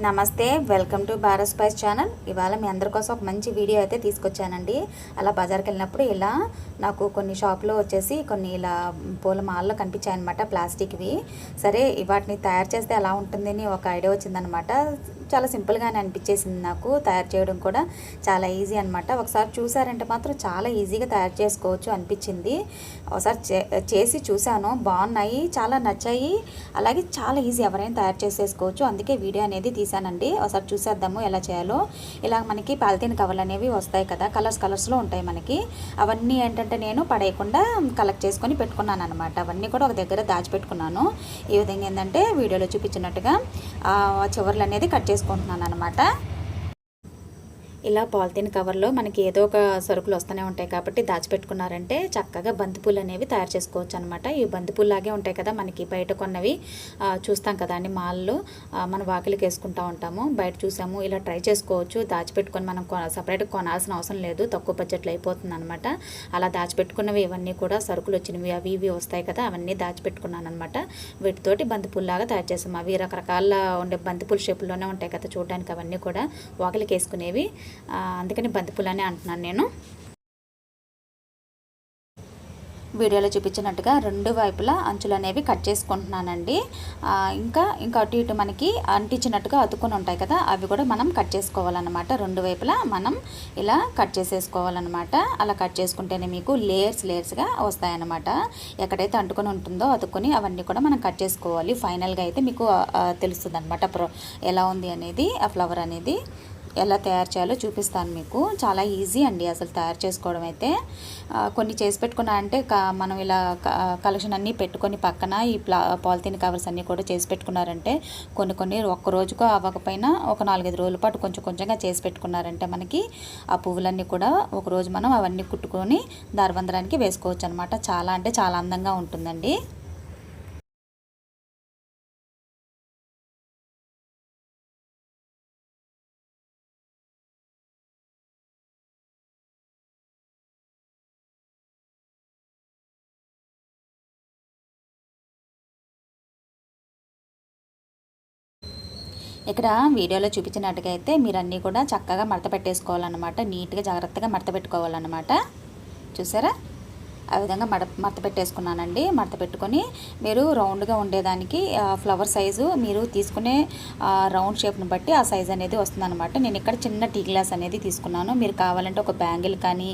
నమస్తే welcome to Bharat spice channel. ఇవాళ మీ అందరి కోసం ఒక మంచి వీడియో అయితే తీసుకొచ్చానండి. అలా బజార్కి వెళ్ళినప్పుడు ఇలా నాకు కొన్ని షాప్లో వచ్చేసి కొన్ని ఇలా పూల మాల్లో కనిపించాయి అనమాట ప్లాస్టిక్వి. సరే వాటిని తయారు చేస్తే ఎలా ఉంటుందని ఒక ఐడియా వచ్చిందనమాట చాలా సింపుల్గానే అనిపించేసింది నాకు తయారు చేయడం కూడా. చాలా ఈజీ అనమాట ఒకసారి చూసారంటే మాత్రం చాలా ఈజీగా తయారు చేసుకోవచ్చు అనిపించింది. ఒకసారి చే- చేసి చూశాను. బాగున్నాయి చాలా నచ్చాయి. అలాగే చాలా ఈజీ ఎవరైనా తయారు చేసేసుకోవచ్చు. అందుకే వీడియో అనేది తీసానండి ఒకసారి చూసేద్దాము ఎలా చేయాలో. ఇలా మనకి పాలిథిన్ కవర్లు అనేవి వస్తాయి కదా. కలర్స్ కలర్స్లో ఉంటాయి మనకి. అవన్నీ ఏంటంటే నేను పడేయకుండా కలెక్ట్ చేసుకొని పెట్టుకున్నాను అనమాట అవన్నీ కూడా ఒక దగ్గర దాచిపెట్టుకున్నాను. ఈ విధంగా ఏంటంటే వీడియోలో చూపించినట్టుగా ఆ చివర్లు అనేది కట్ చేసుకుంటున్నాను అనమాట ఇలా పాలిథిన్ కవర్లో మనకి ఏదో ఒక సరుకులు వస్తూనే ఉంటాయి కాబట్టి దాచిపెట్టుకున్నారంటే చక్కగా బంతిపూలు అనేవి తయారు చేసుకోవచ్చు అనమాట ఈ బంతిపూలు లాగే ఉంటాయి కదా మనకి. బయట కొన్నవి చూస్తాం కదా అండి మాల్లో. మనం మన వాకిలికి వేసుకుంటూ ఉంటాము. బయట చూసాము ఇలా ట్రై చేసుకోవచ్చు. దాచిపెట్టుకొని మనం సపరేట్గా కొనాల్సిన అవసరం లేదు. తక్కువ బడ్జెట్లో అయిపోతుంది అనమాట అలా దాచిపెట్టుకున్నవి ఇవన్నీ కూడా సరుకులు వచ్చినవి అవి ఇవి వస్తాయి కదా అవన్నీ దాచిపెట్టుకున్నాను అనమాట వీటితోటి బంతిపూల్లాగా తయారు చేసాము. అవి రకరకాల ఉండే బంతిపూల షేపుల్లోనే ఉంటాయి కదా చూడడానికి అవన్నీ కూడా. వాకిలికి వేసుకునేవి. అందుకని అందుకని బంతిపూలనే అంటున్నాను నేను. వీడియోలో చూపించినట్టుగా రెండు వైపులా అంచులు అనేవి కట్ చేసుకుంటున్నానండి. ఇంకా ఇంకా అటు ఇటు మనకి అంటించినట్టుగా అతుకొని ఉంటాయి కదా అవి కూడా మనం కట్ చేసుకోవాలన్నమాట. రెండు వైపులా మనం ఇలా కట్ చేసేసుకోవాలన్నమాట. అలా కట్ చేసుకుంటేనే మీకు లేయర్స్ లేయర్స్గా వస్తాయన్నమాట. ఎక్కడైతే అంటుకొని ఉంటుందో అతుకొని అవన్నీ కూడా మనం కట్ చేసుకోవాలి. ఫైనల్గా అయితే మీకు తెలుస్తుంది అనమాట ఎలా ఉంది అనేది ఆ ఫ్లవర్ అనేది. ఎలా తయారు చేయాలో చూపిస్తాను మీకు. చాలా ఈజీ అండి అసలు తయారు చేసుకోవడం అయితే. కొన్ని చేసి పెట్టుకున్నా అంటే మనం ఇలా కలెక్షన్ అన్నీ పెట్టుకొని పక్కన ఈ ప్లా పాలిథిన్ కవర్స్ అన్నీ కూడా చేసి పెట్టుకున్నారంటే కొన్ని కొన్ని ఒక్క రోజుకు అవ్వకపోయినా ఒక నాలుగైదు రోజుల పాటు కొంచెం కొంచెంగా చేసి పెట్టుకున్నారంటే మనకి ఆ పువ్వులన్నీ కూడా ఒక రోజు మనం అవన్నీ కుట్టుకొని దారబందరానికి వేసుకోవచ్చు అనమాట చాలా అంటే చాలా అందంగా ఉంటుందండి. ఇక్కడ వీడియోలో చూపించినట్టుగా అయితే మీరు అన్నీ కూడా చక్కగా మడత పెట్టేసుకోవాలన్నమాట. నీట్గా జాగ్రత్తగా మడత పెట్టుకోవాలన్నమాట. చూసారా? ఆ విధంగా మడ మడత పెట్టేసుకున్నానండి. మడత పెట్టుకొని మీరు రౌండ్గా ఉండేదానికి ఫ్లవర్ సైజు మీరు తీసుకునే రౌండ్ షేప్ని బట్టి ఆ సైజ్ అనేది వస్తుందన్నమాట. నేను ఇక్కడ చిన్న టీ గ్లాస్ అనేది తీసుకున్నాను. మీరు కావాలంటే ఒక బ్యాంగిల్ కానీ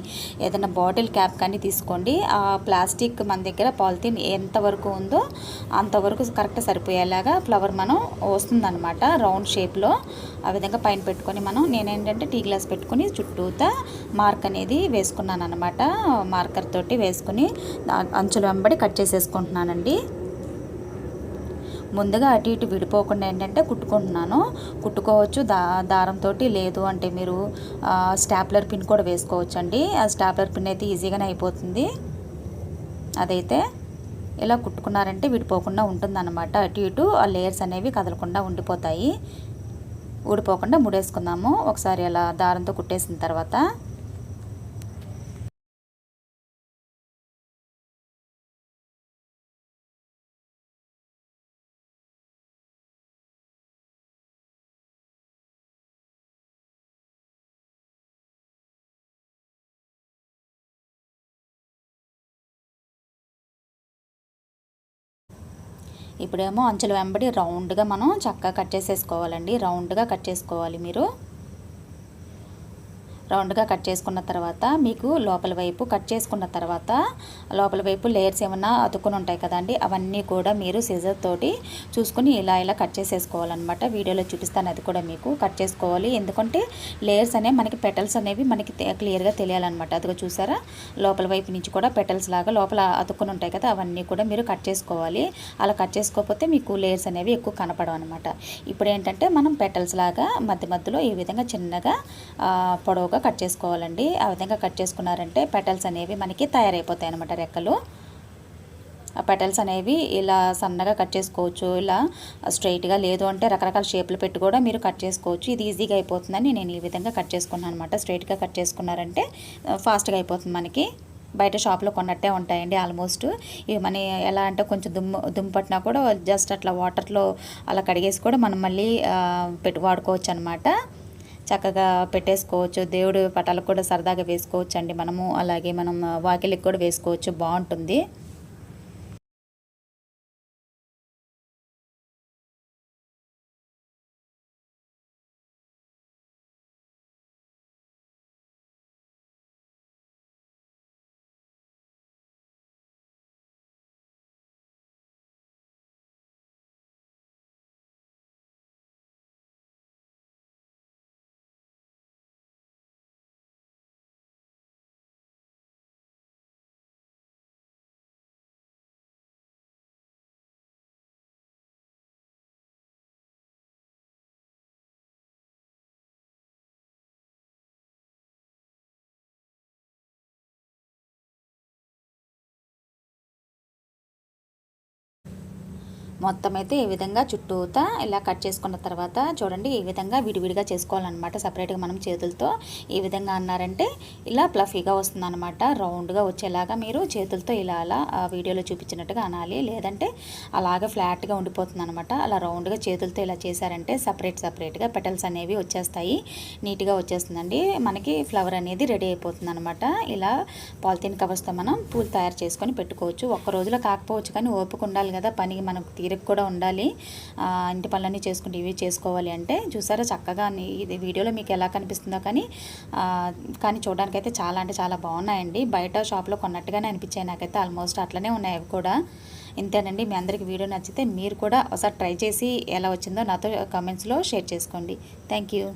ఏదైనా బాటిల్ క్యాప్ కానీ తీసుకోండి. ఆ ప్లాస్టిక్ మన దగ్గర పాలిథిన్ ఎంతవరకు ఉందో అంతవరకు కరెక్ట్ సరిపోయేలాగా ఫ్లవర్ మనం వస్తుందన్నమాట రౌండ్ షేప్లో. ఆ విధంగా పైన పెట్టుకొని మనం నేనేంటంటే టీ గ్లాస్ పెట్టుకుని చుట్టూతా మార్క్ అనేది వేసుకున్నాను అనమాట మార్కర్ తోటి వేసుకుని అంచుల వెంబడి కట్ చేసేసుకుంటున్నానండి. ముందుగా అటు ఇటు విడిపోకుండా ఏంటంటే కుట్టుకుంటున్నాను. కుట్టుకోవచ్చు దా దారంతో లేదు అంటే మీరు స్టాప్లర్ పిన్ కూడా వేసుకోవచ్చు అండి ఆ స్టాప్లర్ పిన్ అయితే ఈజీగానే అయిపోతుంది. అదైతే ఇలా కుట్టుకున్నారంటే విడిపోకుండా ఉంటుందన్నమాట. అటు ఇటు ఆ లేయర్స్ అనేవి కదలకుండా ఉండిపోతాయి. ఊడిపోకుండా ముడేసుకుందాము. ఒకసారి అలా దారంతో కుట్టేసిన తర్వాత ఇప్పుడేమో అంచుల వెంబడి రౌండ్గా మనం చక్కగా కట్ చేసేసుకోవాలండి. రౌండ్గా కట్ చేసుకోవాలి మీరు. రౌండ్గా కట్ చేసుకున్న తర్వాత మీకు లోపల వైపు కట్ చేసుకున్న తర్వాత లోపల వైపు లేయర్స్ ఏమన్నా అతుక్కుని ఉంటాయి కదండి అవన్నీ కూడా మీరు సిజర్ తోటి చూసుకుని ఇలా ఇలా కట్ చేసేసుకోవాలన్నమాట. వీడియోలో చూపిస్తాను అది కూడా మీకు కట్ చేసుకోవాలి. ఎందుకంటే లేయర్స్ అనేవి మనకి పెటల్స్ అనేవి మనకి క్లియర్గా తెలియాలన్నమాట. అదిగో చూసారా? లోపల వైపు నుంచి కూడా పెటల్స్ లాగా లోపల అతుక్కుని ఉంటాయి కదా అవన్నీ కూడా మీరు కట్ చేసుకోవాలి. అలా కట్ చేసుకోకపోతే మీకు లేయర్స్ అనేవి ఎక్కువ కనపడవు అనమాట ఇప్పుడు ఏంటంటే మనం పెటల్స్ లాగా మధ్య మధ్యలో ఈ విధంగా చిన్నగా పొడవుగా పొడవుగా కట్ చేసుకోవాలండి. ఆ విధంగా కట్ చేసుకున్నారంటే పెటల్స్ అనేవి మనకి తయారైపోతాయి అనమాట రెక్కలు. ఆ పెటల్స్ అనేవి ఇలా సన్నగా కట్ చేసుకోవచ్చు ఇలా స్ట్రైట్గా లేదు అంటే రకరకాల షేప్లు పెట్టి కూడా మీరు కట్ చేసుకోవచ్చు. ఇది ఈజీగా అయిపోతుందని నేను ఈ విధంగా కట్ చేసుకున్నాను అనమాట స్ట్రైట్గా కట్ చేసుకున్నారంటే ఫాస్ట్గా అయిపోతుంది మనకి. బయట షాప్లో కొన్నట్టే ఉంటాయండి ఆల్మోస్ట్. ఇవి మన ఎలా అంటే కొంచెం దుమ్ము దుమ్ము పట్టినా కూడా జస్ట్ అట్లా వాటర్లో అలా కడిగేసి కూడా మనం మళ్ళీ పెట్టి వాడుకోవచ్చు అనమాట చక్కగా పెట్టేసుకోవచ్చు. దేవుడు పటాలకు కూడా సరదాగా వేసుకోవచ్చు అండి మనము. అలాగే మనం వాకిలికి కూడా వేసుకోవచ్చు. బాగుంటుంది. మొత్తం అయితే ఈ విధంగా చుట్టూతా ఇలా కట్ చేసుకున్న తర్వాత చూడండి ఈ విధంగా విడివిడిగా చేసుకోవాలన్నమాట సపరేట్గా మనం చేతులతో. ఈ విధంగా అన్నారంటే ఇలా ప్లఫీగా వస్తుందన్నమాట. రౌండ్గా వచ్చేలాగా మీరు చేతులతో ఇలా అలా వీడియోలో చూపించినట్టుగా అనాలి. లేదంటే అలాగే ఫ్లాట్గా ఉండిపోతుంది అనమాట అలా రౌండ్గా చేతులతో ఇలా చేశారంటే సపరేట్ సపరేట్గా పెటల్స్ అనేవి వచ్చేస్తాయి. నీట్గా వచ్చేస్తుందండి. మనకి ఫ్లవర్ అనేది రెడీ అయిపోతుంది అనమాట ఇలా పాలిథిన్ కవర్స్తో మనం పూలు తయారు చేసుకొని పెట్టుకోవచ్చు. ఒక్క రోజులో కాకపోవచ్చు కానీ ఓపిక ఉండాలి కదా పనికి మనకు తీరిక కూడా ఉండాలి. ఇంటి పనులన్నీ చేసుకుంటే ఇవి చేసుకోవాలి అంటే చూసారా చక్కగా ఇది వీడియోలో మీకు ఎలా కనిపిస్తుందో కానీ కానీ చూడడానికైతే చాలా అంటే చాలా బాగున్నాయండి. బయట షాప్లో కొన్నట్టుగానే అనిపించాయి నాకైతే. ఆల్మోస్ట్ అట్లనే ఉన్నాయి అవి కూడా. ఇంతేనండి. మీ అందరికి వీడియో నచ్చితే మీరు కూడా ఒకసారి ట్రై చేసి ఎలా వచ్చిందో నాతో కామెంట్స్లో షేర్ చేసుకోండి. Thank you.